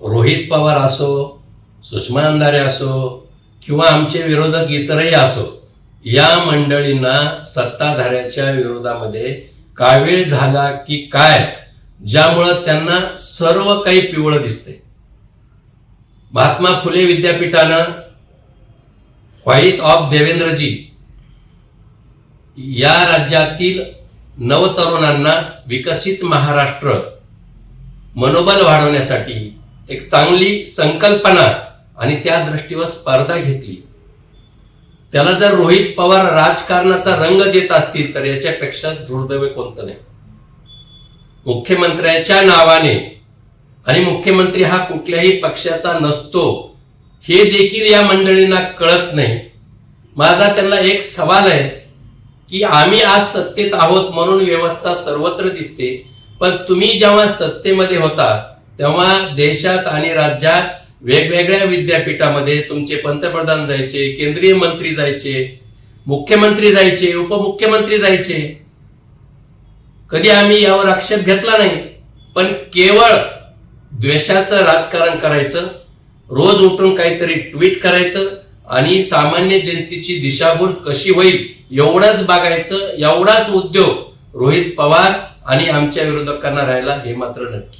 रोहित पवार असो सुषमा अंधारे असो किंवा आमचे विरोधक इतरही असो या मंडळींना सत्ताधाऱ्याच्या विरोधामध्ये कावीळ झाला की काय ज्यामुळं त्यांना सर्व काही पिवळं दिसते महात्मा फुले विद्यापीठानं व्हॉइस ऑफ देवेंद्रजी या राज्यातील नवतरुणांना विकसित महाराष्ट्र मनोबल वाढवण्यासाठी एक चांगली संकल्पना आणि त्या दृष्टीवर स्पर्धा घेतली. त्याला जर रोहित पवार राजकारणाचा रंग देत असतील तर याच्यापेक्षा दुर्दैव कोणतं नाही. मुख्यमंत्र्याच्या नावाने आणि मुख्यमंत्री हा कुठल्याही पक्षाचा नसतो हे देखील या मंडळींना कळत नाही. माझा त्यांना एक सवाल आहे की आम्ही आज सत्तेत आहोत म्हणून व्यवस्था सर्वत्र दिसते पण तुम्ही जेव्हा सत्तेमध्ये होता तेव्हा देशात आणि राज्यात वेगवेगळ्या विद्यापीठामध्ये तुमचे पंतप्रधान जायचे केंद्रीय मंत्री जायचे मुख्यमंत्री जायचे उपमुख्यमंत्री जायचे. कधी आम्ही यावर आक्षेप घेतला नाही पण केवळ द्वेषाचं राजकारण करायचं रोज उठून काहीतरी ट्विट करायचं आणि सामान्य जनतेची दिशाभूल कशी होईल एवढंच बघायचं एवढाच उद्योग रोहित पवार आणि आमच्या विरोधकांना राहिला हे मात्र नक्की.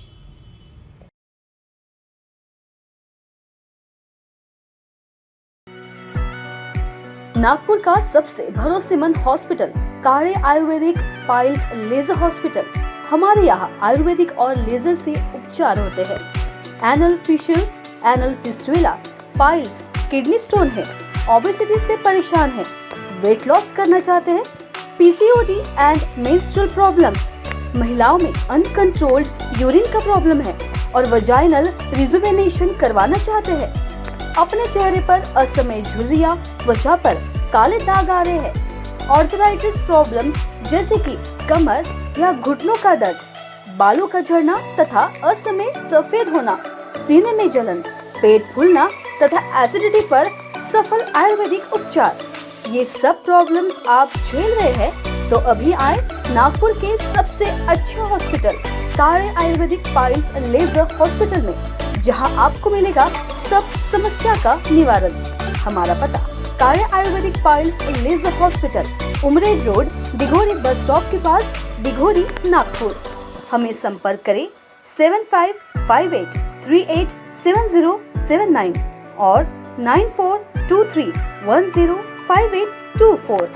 नागपुर का सबसे भरोसेमंद हॉस्पिटल काड़े आयुर्वेदिक पाइल्स लेजर हॉस्पिटल हमारे यहाँ आयुर्वेदिक और लेजर से उपचार होते हैं। Anal fissure anal fistula piles kidney stone है। ओबेसिटी से परेशान है। वेट लॉस करना चाहते हैं। पीसीओडी एंड मेंस्ट्रुअल प्रॉब्लम महिलाओं में अनकंट्रोल्ड यूरिन का प्रॉब्लम है और वजाइनल रिजुवेनेशन करवाना चाहते हैं। अपने चेहरे पर असमय झुर्रियाँ, त्वचा पर काले दाग आ रहे हैं। ऑर्थराइटिस प्रॉब्लम जैसे कि कमर या घुटनों का दर्द, बालों का झड़ना तथा असमय सफ़ेद होना, सीने में जलन, पेट फूलना तथा एसिडिटी पर सफल आयुर्वेदिक उपचार। ये सब प्रॉब्लम आप झेल रहे हैं तो अभी आए नागपुर के सबसे अच्छे हॉस्पिटल सारे आयुर्वेदिक पाइल्स लेजर हॉस्पिटल में। जहाँ आपको मिलेगा सब समस्या का निवारण। हमारा पता, कार्य Ayurvedic piles laser hospital Umred road, Dighori bus stop के पास, दिघोरी, नागपुर। हमें संपर्क करें seven five five eight three eight seven zero seven nine और nine four two three one zero five eight two four.